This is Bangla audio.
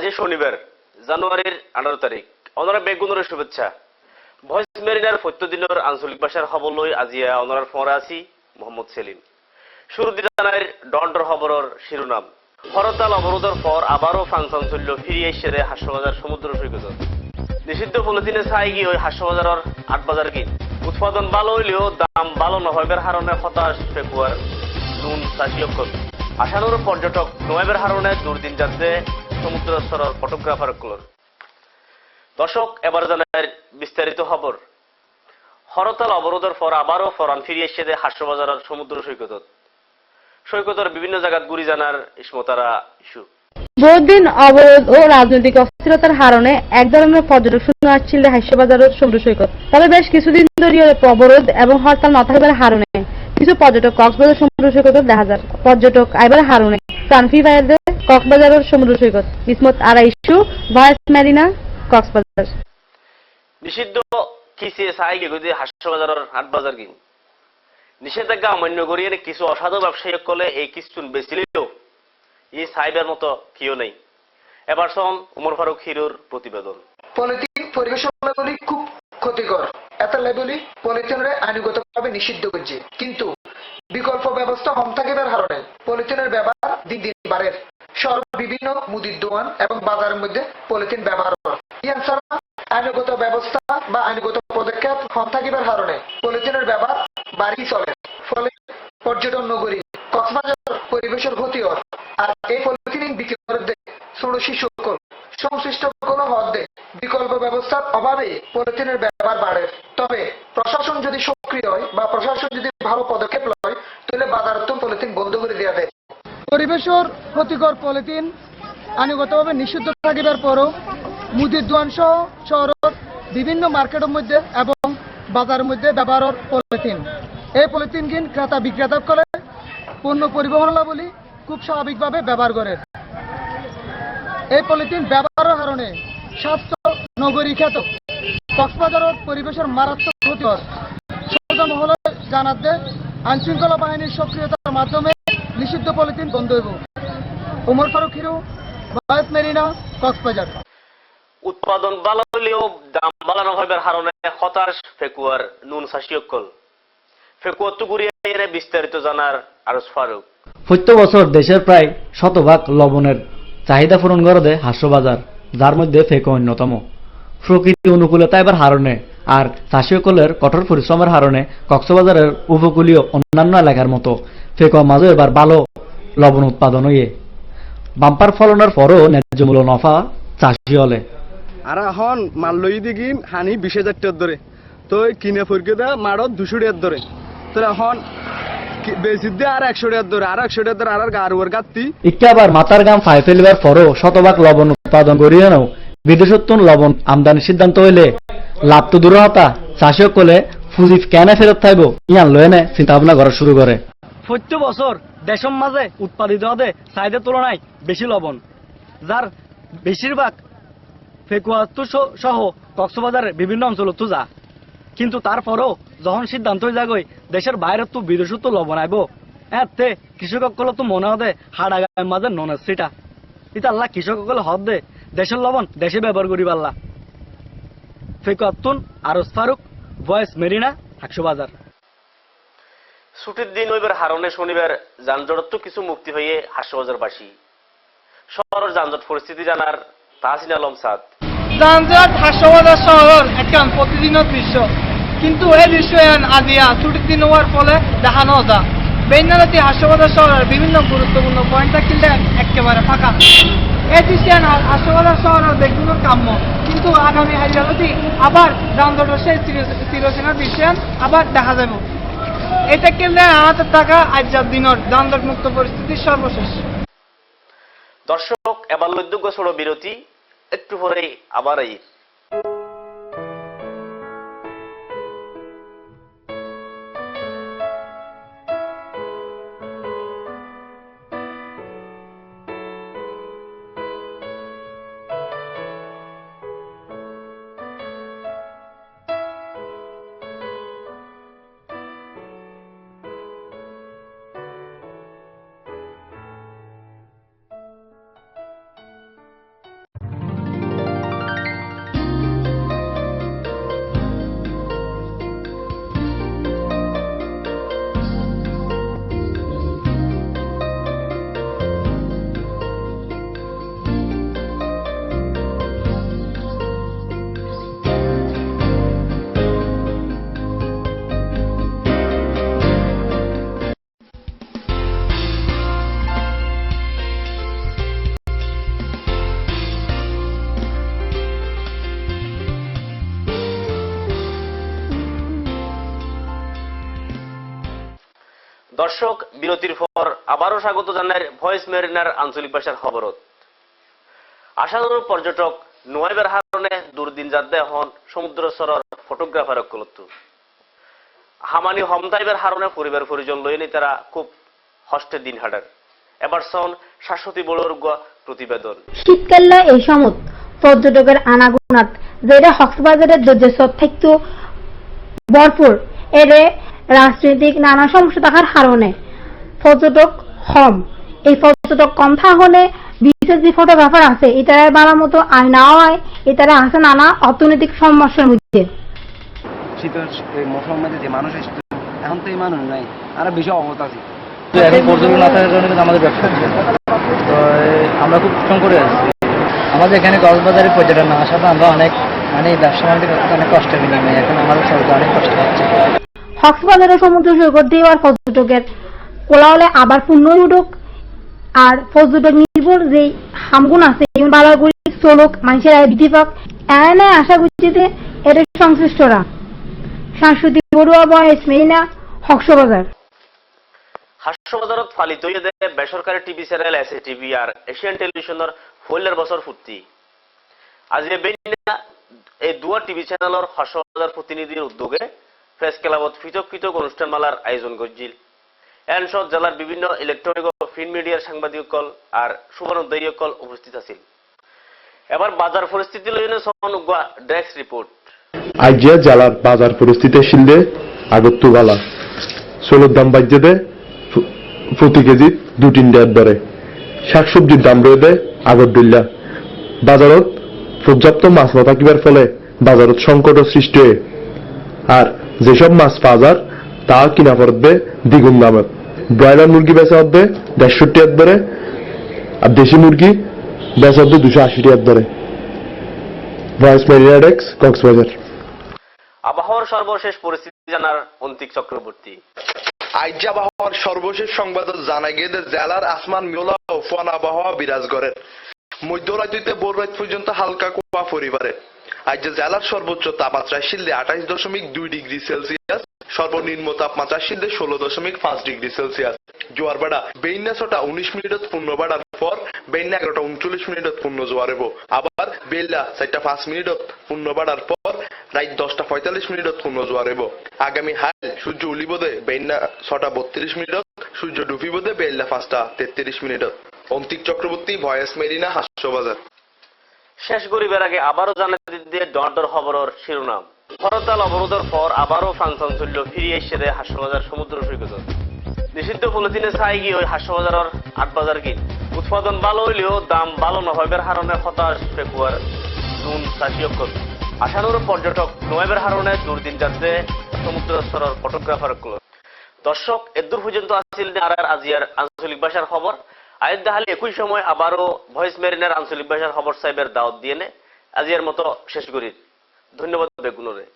আজ শনিবার, জানুয়ারির আঠারো তারিখ। অনারা বেগুনের শুভেচ্ছা। ভয়েস মেরিনার প্রত্যদিনের আঞ্চলিক ভাষার খবর লৈ আজিয়া অনারার ফোঁরা আছি মোহাম্মদ সেলিম। শুরু দিনার ডন্ডর খবরের শিরোনাম হরতাল অবরোধের পর আবারও ফাংশন চলল ফিরিয়ে এসে হাস্যবাজার সমুদ্র সৈকত নিষিদ্ধ পলিথিনে চাই গিয়ে ওই হাস্যবাজারের আট বাজার কি উৎপাদন ভালো হইলেও দাম ভালো নহবের হারণে হতাশ ফেকুয়ার নুন চাষিয়কল আশানুর পর্যটক নয়েবের হারণে দুর্দিন যাচ্ছে সমুদ্র স্তরের ফটোগ্রাফারগুলোর। দর্শক, এবার জানার বিস্তারিত খবর। হরতাল অবরোধের পর আবারও ফরান ফিরিয়ে এসে হাস্যবাজারের সমুদ্র সৈকতত সৈকতের বিভিন্ন জানার ইসমতারা ইস্যু। বহুদিন অবরোধ ও রাজনৈতিক অস্থিরতার কারণে এক ধরনের পর্যটক শূন্য আসছিল হাস্যবাজার সমুদ্র সৈকত। তবে বেশ কিছুদিন ধরে অবরোধ এবং হরতাল না থাকবার কারণে কিছু পর্যটক কক্সবাজার সমুদ্র সৈকত দেখা যায়। পর্যটক আইবার কারণে প্রাণফি বাইরে কক্সবাজারের সমুদ্র সৈকত। ইসমত আরা ইস্যু ভাইস মেরিনা কক্সবাজার। নিষিদ্ধ কিসে চাই গিয়ে হাস্যবাজারের হাট বাজার কিন। নিষেধাজ্ঞা অমান্য করিয়ে কিছু অসাধু ব্যবসায়ী কলে এই কিস্তুন বেচিলেও এই সাইবার মতো কিও নেই। এবার শোন উমর ফারুক হিরুর প্রতিবেদন পলিথিন পরিবেশ খুব ক্ষতিকর এত লেবলি পলিথিনের আইনগতভাবে নিষিদ্ধ করছে কিন্তু বিকল্প ব্যবস্থা থাকিবার কারণে পলিথিনের ব্যবহার দিন দিন বাড়ে। শহর বিভিন্ন মুদির দোকান এবং বাজারের মধ্যে পলিথিন ব্যবহার ছাড়া আইনগত ব্যবস্থা বা আইনগত পদক্ষেপ কম থাকিবার কারণে পলিথিনের ব্যবহার বাড়ি চলে। ফলে পর্যটন নগরী, কক্সবাজার পরিবেশের ক্ষতি হয়। আর এই পলিথিন বিক্রি করে ছোট শিশু সংশ্লিষ্ট কোনো হদ্দে বিকল্প ব্যবস্থার অভাবে পলিথিনের ব্যবহার বাড়ে। তবে প্রশাসন যদি সক্রিয় হয় বা প্রশাসন যদি ভালো পদক্ষেপ লয় তাহলে বাজারত্ব পলিথিন বন্ধ করে দেওয়া যায় পরিবেশের ক্ষতিকর পলিথিন আইনগতভাবে নিষিদ্ধ থাকিবার পরও মুদির দোয়ান সহ শহরের বিভিন্ন মার্কেটের মধ্যে এবং বাজারের মধ্যে ব্যবহারের পলিথিন। এই পলিথিন কিন ক্রেতা বিক্রেতা করে পণ্য পরিবহন বলি খুব স্বাভাবিকভাবে ব্যবহার করে। এই পলিথিন ব্যবহারের কারণে স্বাস্থ্য নগরী খ্যাত কক্সবাজারের পরিবেশের মারাত্মক ক্ষতি হয়। সরকার মহলে জানাতে আইনশৃঙ্খলা বাহিনীর সক্রিয়তার মাধ্যমে নিষিদ্ধ পলিথিন বন্ধ হইব। উমর ফারুক হিরু ভয়েস মেরিনা কক্সবাজার উৎপাদন ভালো হলেও দাম বাড়ানো হইবার হারণে হতাশ ফেকুয়ার নুন চাষিয়কল ফেকুয়ার তো ঘুরিয়ে এনে বিস্তারিত জানার আরস ফারুক। প্রত্যেক বছর দেশের প্রায় শতভাগ লবণের চাহিদা পূরণ করে দেয় হাস্যবাজার যার মধ্যে ফেকো অন্যতম। প্রকৃতি অনুকূলতা এবার হারণে আর চাষিকলের কঠোর পরিশ্রমের হারণে কক্সবাজারের উপকূলীয় অন্যান্য এলাকার মতো। ফেকো মাঝে এবার ভালো লবণ উৎপাদন হইয়ে। বাম্পার ফলনের পরও ন্যায্য মূল্য নফা চাষি হলে। আর এখন মাল লই দিগিন হানি বিশ হাজার টাকার ধরে তো কিনে ফরকে দেয় মাড়ত দুশো টাকার ধরে তো এখন কি- বেশি দিয়ে আর একশো টাকার ধরে আর একশো টাকার ধরে আর গার ওর গাত্তি ইকে আবার মাথার গাম ফাই ফেলিবার পরও শতভাগ লবণ উৎপাদন করিয়ে নাও। বিদেশত্তন লবণ আমদানির সিদ্ধান্ত হইলে লাভ তো দূর হতা চাষিও কলে ফুজি কেন ফেরত থাকব ইয়ান লয়ে নে চিন্তা ভাবনা করা শুরু করে। প্রত্যেক বছর দেশের মাঝে উৎপাদিত হতে চাহিদার তুলনায় বেশি লবণ, যার বেশিরভাগ ফেকুয়াত্তর সহ কক্সবাজারের বিভিন্ন অঞ্চলত যা। কিন্তু তারপরেও যখন সিদ্ধান্ত হয়ে যাগই দেশের বাইরে তো বিদেশত তো লবণ আইব হ্যাঁ তে কৃষকসকলে তো মনে হতে হাড়াগায়ের মাঝে ননের সিটা এটা আল্লাহ কৃষকসকলে হদ দে, দেশের লবণ দেশে ব্যবহার করি পাল্লা ফেকুয়াত্তুন আরস ফারুক, ভয়েস মেরিনা একশো ছুটির দিন হইবার হারণে শনিবার যানজটত তো কিছু মুক্তি হয়ে হাস্যবাজারবাসী শহরের যানজট পরিস্থিতি জানার তাহসিন আলম সাদ। যানজট হাস্যবাজার শহর একখান প্রতিদিনের দৃশ্য। কিন্তু এই দৃশ্য আজিয়া ছুটির দিন হওয়ার ফলে দেখানো যা বেইনারাতি হাস্যবাজার শহরের বিভিন্ন গুরুত্বপূর্ণ পয়েন্ট থাকলে একেবারে ফাঁকা। এই দৃশ্য হাস্যবাজার শহরের দেখগুলোর কাম্য। কিন্তু আগামী হাইজালতি আবার যানজটের সেই চিরচেনা দৃশ্য আবার দেখা যাবে এটা কেন্দ্রে আমাদের টাকা আজ দিনের যানজট মুক্ত পরিস্থিতি সর্বশেষ। দর্শক এবার লৈদ্যজ্ঞ ছোট বিরতি। একটু পরেই আবার এই দর্শক, বিরতির পর আবারও স্বাগত জানাই ভয়েস মেরিনার আঞ্চলিক ভাষার খবরত। আশানুরূপ পর্যটক নোয়াইবের হারণে দুর্দিন যাতে হন সমুদ্র সরর ফটোগ্রাফার কলত্তু হামানি হমতাইবের হারণে পরিবার পরিজন লইনি তারা খুব হস্টের দিন হাডার এবার সন শাশ্বতী বড়োর প্রতিবেদন। শীতকালে এই সময় পর্যটকের আনাগুনাত, যেটা কক্সবাজারের দর্জস্বর থাকতো ভরপুর। এর রাজনৈতিক নানা সমস্যা থাকার কারণে। পর্যটক কম। এই পর্যটক কম থাকলে বিশেষ যে ফটোগ্রাফার আছে এটার বাড়ার মতো আয় না হয় এটারা আছে নানা অর্থনৈতিক সমস্যার মধ্যে। শীতের এই মধ্যে যে মানুষ এসেছে এখন তো এই মানুষ নাই আর বেশি অবস্থা আছে। এখন পর্যটন না থাকার কারণে কিন্তু আমাদের ব্যবসা তো আমরা খুব সংকটে আছি। আমাদের এখানে কক্সবাজারে পর্যটন না আসাতে আমরা অনেক মানে ব্যবসা অনেক কষ্ট বিনিময় এখন আমাদের সরকার অনেক কষ্ট হচ্ছে কক্সবাজারের সমুদ্র সৈকত দিয়ে আর পর্যটকের কোলাহলে আবার উঠুক। আর পর্যটক নির্ভর যে হামগুন আছে বালাগুড়ি চলক, মানুষের পাক। এনে আশা করছি যে এর সংশ্লিষ্টরা সাংস্কৃতিক বড়ুয়া বয়স মেরিনা হক্সবাজার। হাস্যবাজারত ফালিত বেসরকারি টিভি চ্যানেল এস টিভি আর এশিয়ান টেলিভিশনের ফৈলের বছর ফুর্তি। এই দুয়া টিভি চ্যানেলের হাস্যবাজার প্রতিনিধির উদ্যোগে প্রেস ক্লাবত পৃথক পৃথক অনুষ্ঠানমালার আয়োজন করছিল এনসদ জেলার বিভিন্ন ইলেকট্রনিক ও প্রিন্ট মিডিয়ার সাংবাদিকসকল আর সুবর্ণোদয়ীসকল উপস্থিত আছিল। এবার বাজার পরিস্থিতি লইনে সমান উগুয়া ডেস্ক রিপোর্ট আইজিয়া জেলার বাজার পরিস্থিতি শিলদে বালা সোলোর দাম বাজ্যে দে প্রতি কেজি দু তিন দেড় দরে শাকসবজির দাম রয়ে দে আগরদুল্লা বাজারত পর্যাপ্ত মাছ না থাকিবার ফলে বাজারত সংকট সৃষ্টি হয়ে। আর যেসব মাছ পাওয়া যার তা কিনা পড়বে দ্বিগুণ দামে। ব্রয়লার মুরগি বেচা হবে দেড়শো টিয়ার দরে আর দেশি মুরগি বেচা হবে দুশো আশি টিয়ার দরে ভয়েস মেরিনাডেক্স কক্সবাজার আবহাওয়ার সর্বশেষ পরিস্থিতি জানার অন্তিক চক্রবর্তী। আইজ আবহাওয়ার সর্বশেষ সংবাদ জানা গিয়ে জেলার আসমান মেলা ও ফন আবহাওয়া বিরাজ করে মধ্যরাত হইতে ভোর রাত পর্যন্ত হালকা কুয়া পরিবারে। আজ জেলার সর্বোচ্চ তাপমাত্রা শিলদে আঠাইশ দশমিক দুই ডিগ্রি সেলসিয়াস, সর্বনিম্ন তাপমাত্রা শিলদে ষোলো দশমিক পাঁচ ডিগ্রি সেলসিয়াস। জোয়ার বাড়া বেইনা ছটা উনিশ মিনিটত পূর্ণ বাড়ার পর বেইনা এগারোটা উনচল্লিশ মিনিটত পূর্ণ জোয়ার হব আবার বেল্লা চারটা পাঁচ মিনিটত পূর্ণ বাড়ার পর রাত দশটা পঁয়তাল্লিশ মিনিটত পূর্ণ জোয়ার হব আগামী হাল সূর্য উলিবোধে বেইনা ছটা বত্রিশ মিনিটত সূর্য ডুবিবোধে বেল্লা পাঁচটা তেত্রিশ মিনিটত অন্তিক চক্রবর্তী ভয়েস মেরিনা হাস্যবাজার। শেষ গরিবের আগে আবারও জানাতে ডর খবরের শিরোনাম। হরতাল অবরোধের পর আবারও প্রাণচাঞ্চল্য ফিরিয়ে এসে হাস্যবাজার সমুদ্র সৈকত। নিষিদ্ধ পলিথিনে চাই গিয়ে ওই হাস্যবাজারের আট বাজার কি উৎপাদন ভালো হইলেও দাম ভালো নভাবের হারণে হতাশ ফেকুয়ার নুন চাষিয়কল আশানুর পর্যটক নোয়েবের হারণে দুর্দিন যাচ্ছে সমুদ্র স্তরের ফটোগ্রাফার দর্শক এদূর পর্যন্ত আসছিল আর আজিয়ার আঞ্চলিক ভাষার খবর। আয়ের দেখালে একই সময় আবারও ভয়েস মেরিনের আঞ্চলিক ভাষার খবর সাহেবের দাওয়াত দিয়ে নে। আজিয়ার মতো শেষ করি। ধন্যবাদ বেগুনরে।